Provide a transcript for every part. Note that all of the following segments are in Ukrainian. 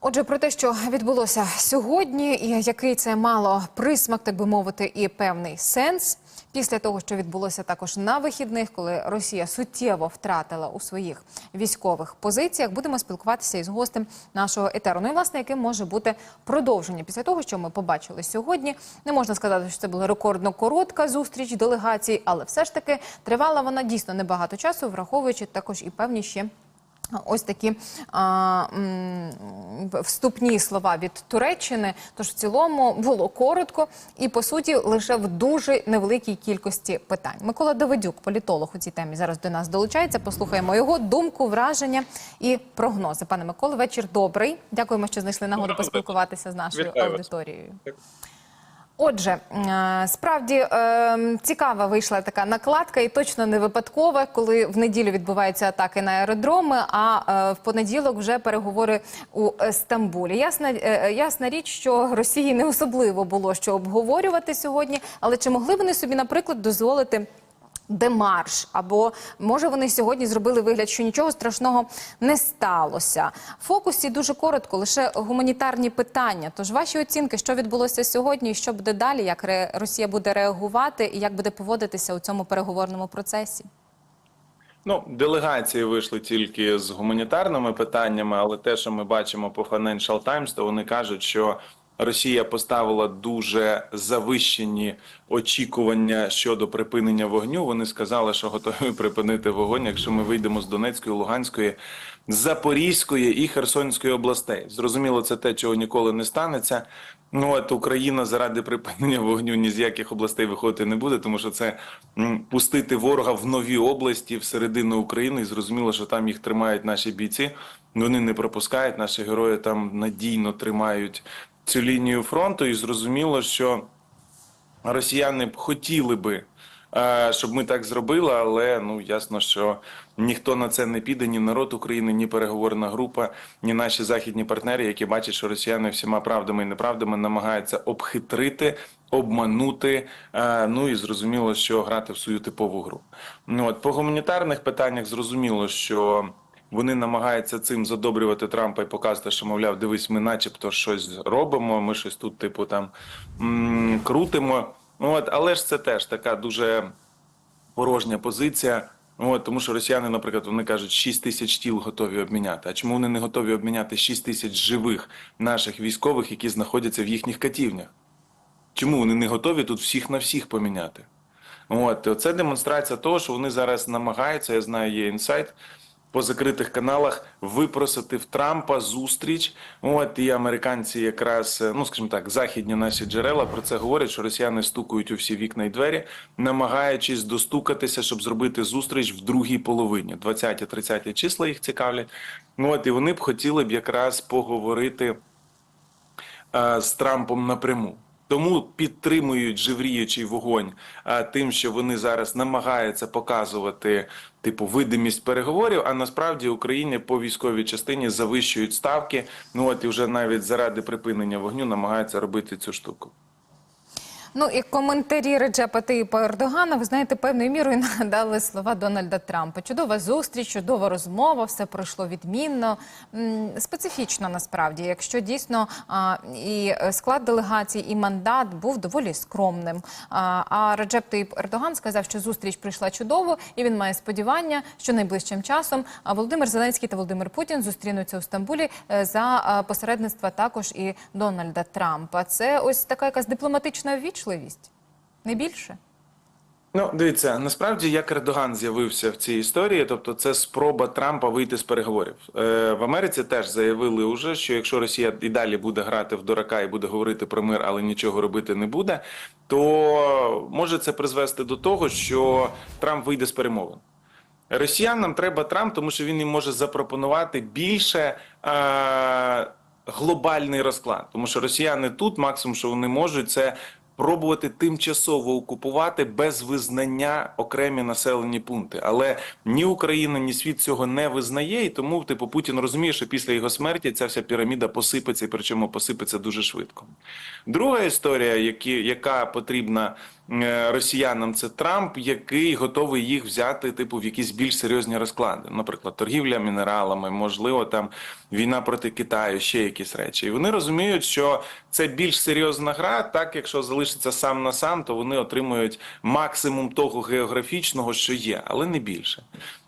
Отже, про те, що відбулося сьогодні, і який це мало присмак, так би мовити, і певний сенс. Після того, що відбулося також на вихідних, коли Росія суттєво втратила у своїх військових позиціях, будемо спілкуватися із гостем нашого етеру. Ну і власне, яким може бути продовження після того, що ми побачили сьогодні. Не можна сказати, що це була рекордно коротка зустріч делегацій, але все ж таки тривала вона дійсно небагато часу, враховуючи також і певні ще. Ось такі а, м, вступні слова від Туреччини. Тож в цілому було коротко і по суті лише в дуже невеликій кількості питань. Микола Давидюк, політолог у цій темі, зараз до нас долучається. Послухаємо його думку, враження і прогнози. Пане Миколо, вечір добрий. Дякуємо, що знайшли нагоду поспілкуватися з нашою аудиторією. Отже, е, справді е, цікава вийшла така накладка, і точно не випадкова, коли в неділю відбуваються атаки на аеродроми, а е, в понеділок вже переговори у Стамбулі. Ясна, ясна річ, що Росії не особливо було що обговорювати сьогодні, але чи могли вони собі, наприклад, дозволити? Демарш, або може вони сьогодні зробили вигляд, що нічого страшного не сталося. В фокусі дуже коротко, лише гуманітарні питання. Тож ваші оцінки, що відбулося сьогодні, і що буде далі, як Росія буде реагувати і як буде поводитися у цьому переговорному процесі? Ну, делегації вийшли тільки з гуманітарними питаннями, але те, що ми бачимо по Financial Times, то вони кажуть, що Росія поставила дуже завищені очікування щодо припинення вогню. Вони сказали, що готові припинити вогонь, якщо ми вийдемо з Донецької, Луганської, Запорізької і Херсонської областей. Зрозуміло, це те, чого ніколи не станеться. Ну от Україна заради припинення вогню ні з яких областей виходити не буде, тому що це пустити ворога в нові області всередину України. І зрозуміло, що там їх тримають наші бійці. Вони не пропускають. Наші герої там надійно тримають цю лінію фронту. І зрозуміло, що росіяни б хотіли би, е, щоб ми так зробили, але ну ясно, що ніхто на це не піде, ні народ України, ні переговорна група, ні наші західні партнери, які бачать, що росіяни всіма правдами і неправдами намагаються обхитрити. Обманути, е, ну і зрозуміло, що грати в свою типову гру. Ну от по гуманітарних питаннях зрозуміло, що вони намагаються цим задобрювати Трампа і показувати, що мовляв, дивись, ми начебто щось робимо. Ми щось тут, типу, там крутимо. От, але ж це теж така дуже порожня позиція. От, тому що росіяни, наприклад, вони кажуть, 6 тисяч тіл готові обміняти. А чому вони не готові обміняти 6 тисяч живих наших військових, які знаходяться в їхніх катівнях? Чому вони не готові тут всіх на всіх поміняти? От це демонстрація того, що вони зараз намагаються. Я знаю, є інсайт по закритих каналах випросити в Трампа зустріч. От і американці, якраз е, ну скажімо так, західні наші джерела про це говорять, що росіяни стукають у всі вікна і двері, намагаючись достукатися, щоб зробити зустріч в другій половині. 20-30 числа їх цікавлять. Ну от і вони б хотіли б якраз поговорити е, з Трампом напряму. Тому підтримують живріючий вогонь а тим, що вони зараз намагаються показувати типу видимість переговорів. А насправді Україні по військовій частині завищують ставки. Ну от і вже навіть заради припинення вогню намагаються робити цю штуку. Ну і коментарі Реджепа Таїпа Ердогана, ви знаєте, певною мірою надали слова Дональда Трампа. Чудова зустріч, чудова розмова, все пройшло відмінно. Специфічно насправді, якщо дійсно і склад делегації, і мандат був доволі скромним. А, Реджеп Таїп Ердоган сказав, що зустріч прийшла чудово, і він має сподівання, що найближчим часом Володимир Зеленський та Володимир Путін зустрінуться у Стамбулі е, за посередництва також і Дональда Трампа. Це ось така якась дипломатична ввічливість, не більше. Ну, дивіться, насправді як Ердоган з'явився в цій історії, тобто це спроба Трампа вийти з переговорів. Е, в Америці теж заявили уже, що якщо Росія і далі буде грати в дурака і буде говорити про мир, але нічого робити не буде, то може це призвести до того, що Трамп вийде з перемовин. Росіянам треба Трамп, тому що він їм може запропонувати більше е, глобальний розклад. Тому що росіяни тут максимум, що вони можуть, це пробувати тимчасово окупувати без визнання окремі населені пункти. Але ні Україна, ні світ цього не визнає, і тому типу Путін розуміє, що після його смерті ця вся піраміда посипеться, і причому посипеться дуже швидко. Друга історія, які, яка потрібна росіянам, це Трамп, який готовий їх взяти, типу, в якісь більш серйозні розклади. Наприклад, торгівля мінералами, можливо, там війна проти Китаю, ще якісь речі. І вони розуміють, що це більш серйозна гра. Так, якщо залишиться сам на сам, то вони отримують максимум того географічного, що є, але не більше.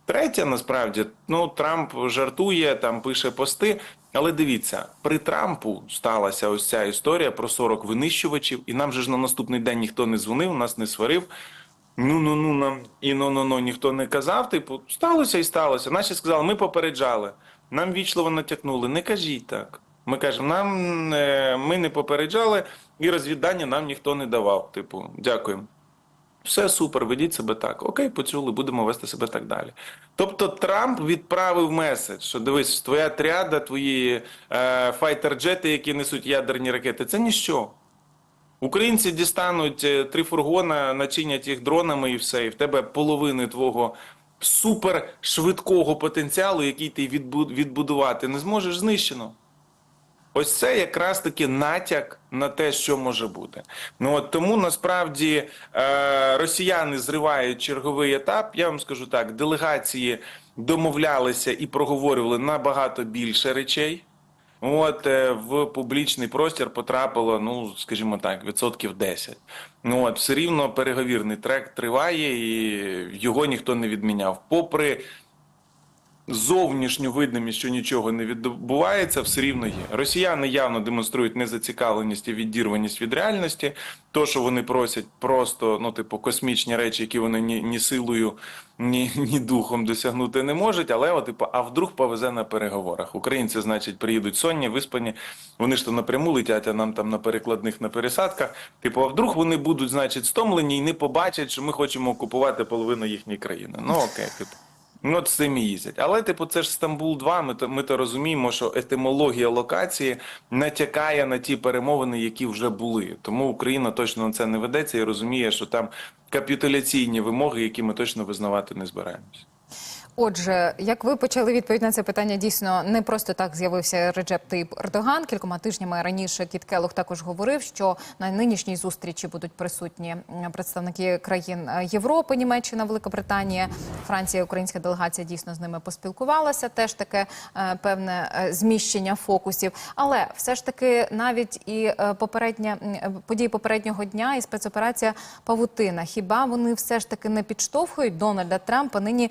Третє, насправді, ну Трамп жартує, там пише пости. Але дивіться, при Трампу сталася ось ця історія про 40 винищувачів, і нам же ж на наступний день ніхто не дзвонив, нас не сварив. Ну ну ну нам і ну ну ну ніхто не казав. Типу, сталося і сталося. Наші сказали, ми попереджали. Нам вічливо натякнули. Не кажіть так. Ми кажемо, нам е, ми не попереджали, і розвіддання нам ніхто не давав. Типу, дякуємо. Все супер, ведіть себе так. Окей, почули, будемо вести себе так далі. Тобто Трамп відправив меседж, що дивись, твоя тріада, твої е, файтер-джети, які несуть ядерні ракети, це ніщо. Українці дістануть е, три фургона, начинять їх дронами і все, і в тебе половини твого супершвидкого потенціалу, який ти відбудувати не зможеш, знищено. Ось це якраз таки натяк на те, що може бути. Ну от тому насправді е, росіяни зривають черговий етап. Я вам скажу так: делегації домовлялися і проговорювали набагато більше речей. От е, в публічний простір потрапило, ну скажімо так, відсотків 10. Ну от все рівно переговірний трек триває, і його ніхто не відміняв. Попри зовнішню видимість, що нічого не відбувається, все рівно є. Росіяни явно демонструють незацікавленість і відірваність від реальності. То, що вони просять, просто ну, типу, космічні речі, які вони ні, ні силою, ні, ні духом досягнути не можуть. Але, от, типу, а вдруг повезе на переговорах. Українці, значить, приїдуть сонні, виспані. Вони ж то напряму летять, а нам там на перекладних на пересадках. Типу, а вдруг вони будуть, значить, стомлені і не побачать, що ми хочемо окупувати половину їхньої країни. Ну окей, типу. Ну, от з цим і їздять. Але, типу, це ж Стамбул 2 Ми то ми то розуміємо, що етимологія локації натякає на ті перемовини, які вже були. Тому Україна точно на це не ведеться і розуміє, що там капітуляційні вимоги, які ми точно визнавати не збираємося. Отже, як ви почали відповідь на це питання, дійсно не просто так з'явився Реджеп Таїп Ердоган. Кількома тижнями раніше Кіт Келлог також говорив, що на нинішній зустрічі будуть присутні представники країн е, Європи, Німеччина, Велика Британія, Франція, українська делегація дійсно з ними поспілкувалася. Теж таке е, певне е, зміщення фокусів. Але все ж таки навіть і попередня події попереднього дня і спецоперація Павутина. Хіба вони все ж таки не підштовхують Дональда Трампа нині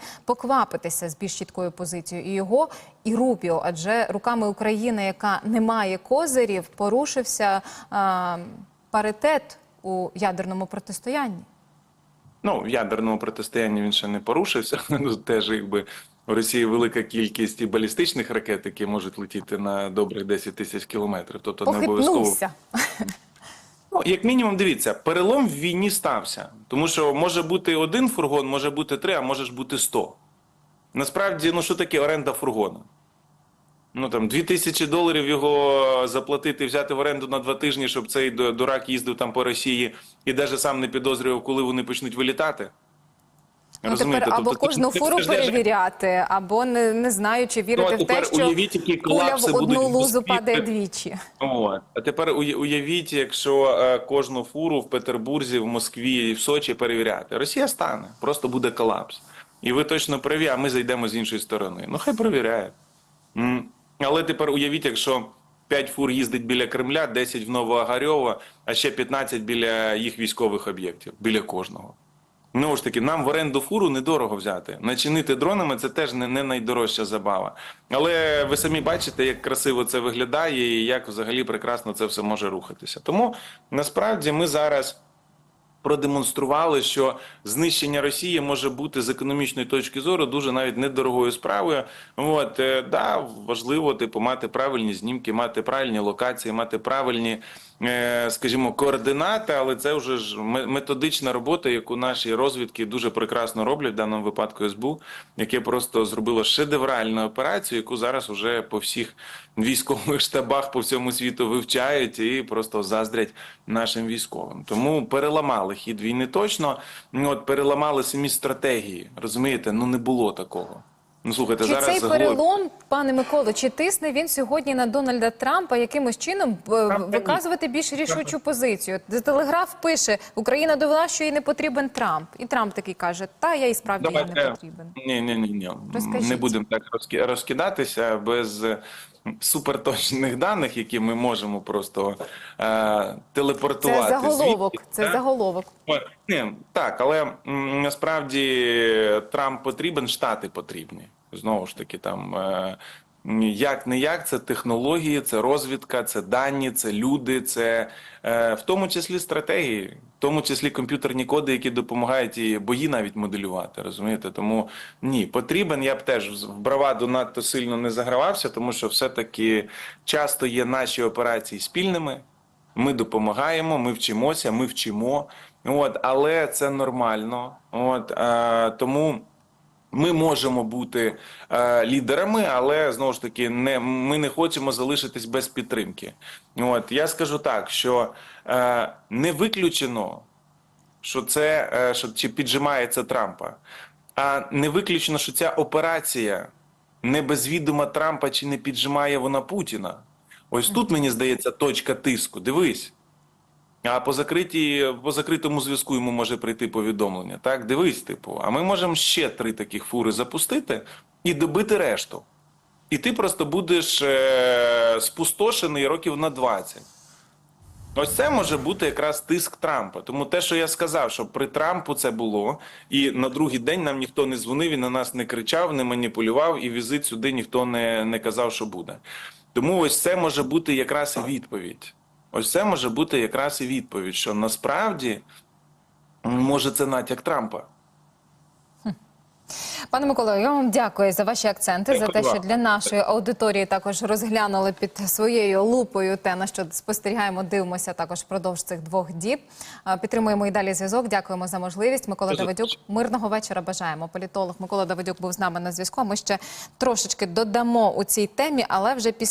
поквапитися з більш чіткою позицією і його, і Рубіо? Адже руками України, яка не має козирів, порушився а, паритет у ядерному протистоянні. Ну, в ядерному протистоянні він ще не порушився. Ну, теж якби у Росії велика кількість і балістичних ракет, які можуть летіти на добрих 10 тисяч кілометрів. Тобто не обов'язково Ну, як мінімум, дивіться, перелом в війні стався. Тому що може бути один фургон, може бути три, а може ж бути сто. Насправді, ну що таке оренда фургона? Ну там дві тисячі доларів його заплатити, взяти в оренду на два тижні, щоб цей дурак їздив там по Росії і навіть сам не підозрював, коли вони почнуть вилітати. Ну, Розумієте? тепер або Тобто, кожну фуру перевіряти, або не, не знаю, чи Ну, вірити а в те, що уявіть, які куля в одну в лузу падає двічі. А тепер уявіть, якщо е, кожну фуру в Петербурзі, в Москві і в Сочі перевіряти. Росія стане, просто буде колапс. І ви точно праві, а ми зайдемо з іншої сторони. Ну хай перевіряє. Але тепер уявіть, якщо 5 фур їздить біля Кремля, 10 в Новоогарьово, а ще 15 біля їх військових об'єктів, біля кожного. Ну ж таки, нам в оренду фуру недорого взяти. Начинити дронами це теж не, не найдорожча забава. Але ви самі бачите, як красиво це виглядає і як взагалі прекрасно це все може рухатися. Тому насправді ми зараз. Продемонстрували, що знищення Росії може бути з економічної точки зору дуже навіть недорогою справою. От е, да, важливо типу мати правильні знімки, мати правильні локації, мати правильні, скажімо, координати, але це вже ж ме- методична робота, яку наші розвідки дуже прекрасно роблять в даному випадку СБУ, яке просто зробило шедевральну операцію, яку зараз уже по всіх військових штабах по всьому світу вивчають і просто заздрять нашим військовим. Тому переламали хід війни точно. От переламали самі стратегії. Розумієте, ну не було такого. Ну слухайте, Чи зараз цей гол- перелом, пане Миколо, чи тисне він сьогодні на Дональда Трампа якимось чином е, виказувати більш рішучу позицію? Телеграф пише, Україна довела, що їй не потрібен Трамп. І Трамп такий каже, та я і справді їй не Давайте потрібен. ні, ні, ні, ні. Розкажіть. Не будемо так розкі- розкидатися без суперточних даних, які ми можемо просто е, Це телепортувати. заголовок. звідти, Це так? заголовок. Ні, так, але насправді Трамп потрібен, штати потрібні. Знову ж таки, там е, як не як, це технології, це розвідка, це дані, це люди, це е, в тому числі стратегії, в тому числі комп'ютерні коди, які допомагають і бої навіть моделювати. Розумієте? Тому ні, потрібен. Я б теж в браваду надто сильно не загравався, тому що все-таки часто є наші операції спільними. Ми допомагаємо, ми вчимося, ми вчимо. От, але це нормально. От, е, тому ми можемо бути е, лідерами, але знову ж таки, не, ми не хочемо залишитись без підтримки. От, я скажу так, що е, не виключено, що це е, що чи піджимається Трампа, а не виключено, що ця операція не без відома Трампа чи не піджимає вона Путіна. Ось тут мені здається точка тиску. Дивись. А по закритій, по закритому зв'язку йому може прийти повідомлення. Так, дивись, типу, а ми можемо ще три таких фури запустити і добити решту. І ти просто будеш е, спустошений років на 20. Ось це може бути якраз тиск Трампа. Тому те, що я сказав, що при Трампу це було, і на другий день нам ніхто не дзвонив, і на нас не кричав, не маніпулював, і візит сюди ніхто не, не казав, що буде. Тому ось це може бути якраз відповідь. Ось це може бути якраз і відповідь, що насправді може це натяк Трампа. Пане Миколою, я вам дякую за ваші акценти, за те, що для нашої аудиторії також розглянули під своєю лупою те, на що спостерігаємо, дивимося також впродовж цих двох діб. Підтримуємо і далі зв'язок. Дякуємо за можливість. Микола Давидюк, мирного вечора бажаємо. Політолог Микола Давидюк був з нами на зв'язку. Ми ще трошечки додамо у цій темі, але вже після.